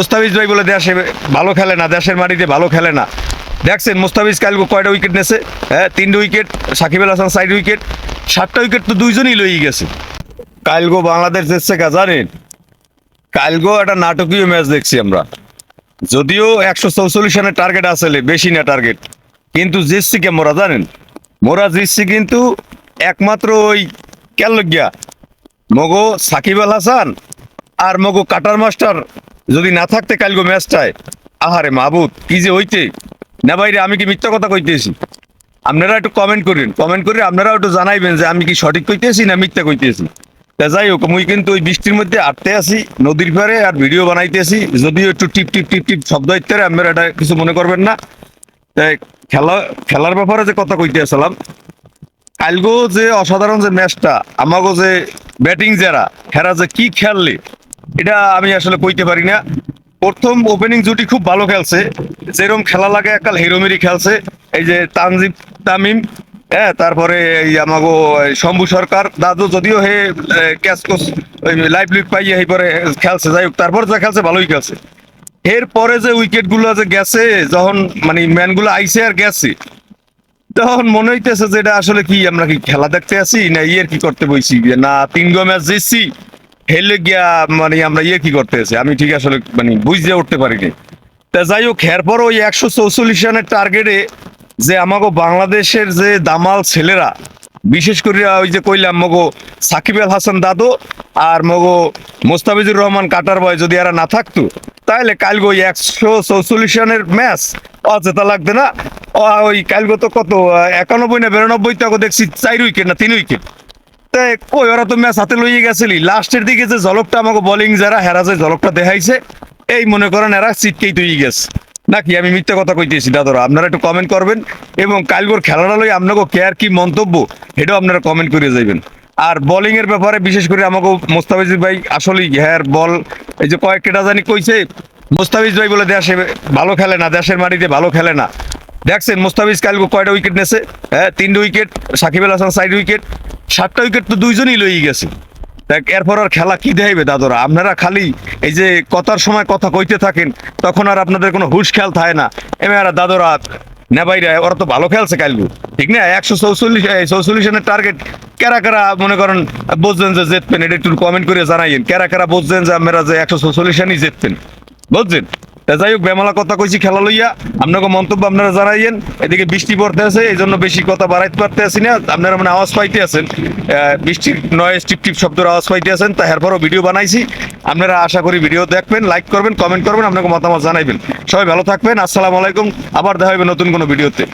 মোস্তাফিজ ভাই বলে দেশে ভালো খেলে না, দেশের মাটিতে ভালো খেলে না। দেখছেন, মোস্তাফিজ কালকে কয়টা উইকেট নেছে? হ্যাঁ তিনটে wicket Sakib Al Hasan side wicket সাতটা উইকেট তো দুইজনই লই গেছে। কালগো বাংলাদেশ দেখছে কা, জানেন? কালগো একটা নাটকীয় ম্যাচ দেখছি আমরা। যদিও একশো চৌচল্লিশ রানের টার্গেট আসলে বেশি না টার্গেট কিন্তু জিতছি কে মোরা, জানেন? মোরা জিতছি কিন্তু একমাত্র ওই কেন গিয়া মগো সাকিব আল হাসান আর মগো কাটার মাস্টার যদি না থাকতে কালগো ম্যাচটায়, আহারে মাহবুদ কি যে হইতে? না বাইরে আমি কি মিথ্যা কথা কইতেছি? আপনারা একটু কমেন্ট করেন। কমেন্ট করে আপনারা একটু জানাইবেন যে আমি কি সঠিক কইতেছি না মিথ্যা কইতেছি। তা যাই হোক, মুই কিন্তু ওই বৃষ্টির মধ্যে আটতে আসি নদীর পাড়ে আর ভিডিও বানাইতেছি। যদিও একটু টিপ টিপ টিপ টিপ শব্দ ইত্যাদি আপনারা এটা কিছু মনে করবেন না। তাই খেলা, খেলার ব্যাপারে যে কথা কইতে আসলাম, কালগো যে অসাধারণ যে ম্যাচটা, আমাগো যে ব্যাটিং যারা, হেরা যে কি খেললে এটা আমি আসলে কইতে পারি না। প্রথম ওপেনিং জুটি খুব ভালো খেলছে। যেরকম খেলা লাগে একাল হিরোমেরি খেলছে। এই যে তানজিব তামিম হ্যাঁ তারপরে এই আমাগো শম্ভু সরকার, দাদু যদিও হে ক্যাচ কোচ লাইভ লিড পাইয়ে এই পরে খেলছে। যাই হোক, তারপর যা খেলছে ভালোই খেলছে। এরপরে যে উইকেটগুলো যে গেছে, যখন মানে ম্যানগুলো আইসে আর গেছে, তখন মনে হইতেছে যে এটা আসলে কি, আমরা কি খেলা দেখতে আছি না ইয়ের কি করতে বইছি? না তিন গো ম্যাচ জিতছি। হেলে গিয়া মানে আমরা ইয়ে কি করতে আছি আমি ঠিক আসলে মানে বুঝতে উঠতে পারিনি। তা যাই হোক, এরপর ওই একশো চৌচল্লিশ রানের টার্গেটে যে আমাকে বাংলাদেশের যে দামাল ছেলেরা, বিশেষ করে ওই যে কইলাম মগো সাকিব আল হাসান দাদু আর মগো মোস্তাফিজুর রহমান কাটার বয় যদি এরা না থাকতো তাহলে কালকে ওই একশো চৌচল্লিশ রানের ম্যাচ অচেতা লাগবে না। ওই কালকে তো কত, একানব্বই না বিরানব্বই তো দেখছি, চার উইকেট না তিন উইকেট ওরা তো ম্যাচ হাতে লইয়ে গেছিলি। লাস্টের দিকে যে জলকটা আমাকে বোলিং যারা, হেরা যে জলকটা দেখাইছে, এই মনে করেন এরা সিটকেই তৈরি গেছে। নাকি আমি মিথ্যা কথা কইতেছি, দাদরা? আপনারা একটু কমেন্ট করবেন এবং কালগোর খেলাটা লই আপনাকে কেয়ার কি মন্তব্য এটাও আপনারা কমেন্ট করে যাইবেন। আর বোলিং এর ব্যাপারে বিশেষ করে আমাকে মোস্তাফিজ ভাই আসলে হ্যাঁ বল এই যে কয়েকটা জানি কইছে, মোস্তাফিজ ভাই বলে দেশে ভালো খেলে না, দেশের মাটিতে ভালো খেলে না। দেখছেন, মোস্তাফিজ কালকে কয়টা উইকেট নেছে? হ্যাঁ তিনটে wicket Sakib Al Hasan side wicket সাতটা উইকেট তো দুইজনই লই গেছে। দেখ, এরপর আর খেলা কি দেখাইবে দাদরা? আপনারা খালি এই যে কথার সময় কথা কইতে থাকেন, তখন আর আপনাদের কোনো হুশ খেয়াল থাকে না। এবার দাদরা, না বাইরে ওরা তো ভালো খেলছে কালকে ঠিক না? একশো চৌচল্লিশ চৌচল্লিশ রানের টার্গেট কারা কারা মনে করেন বুঝছেন যে জিতবেন? এটা একটু কমেন্ট করে জানাইন কারা কারা বুঝছেন যে আপনারা যে একশো চৌচল্লিশ রানই জিতবেন? বুঝছেন? তা যাই হোক বেমালা কথা কইছি, খেলা লইয়া। আপনাকে মন্তব্য আপনারা জানাইয়েন। এদিকে বৃষ্টি পড়তে আছে, এই জন্য বেশি কথা বাড়াইতে পারতে আসি না। আপনারা মানে আওয়াজ পাইতে আছেন। বৃষ্টির নয় টিপ টিপ শব্দের আওয়াজ পাইতে আছেন, তা এরপরও ভিডিও বানাইছি। আপনারা আশা করি ভিডিও দেখবেন লাইক করবেন কমেন্ট করবেন, আপনাকে মতামত জানাইবেন। সবাই ভালো থাকবেন, আসসালামু আলাইকুম, আবার দেখা হবে নতুন কোনো ভিডিওতে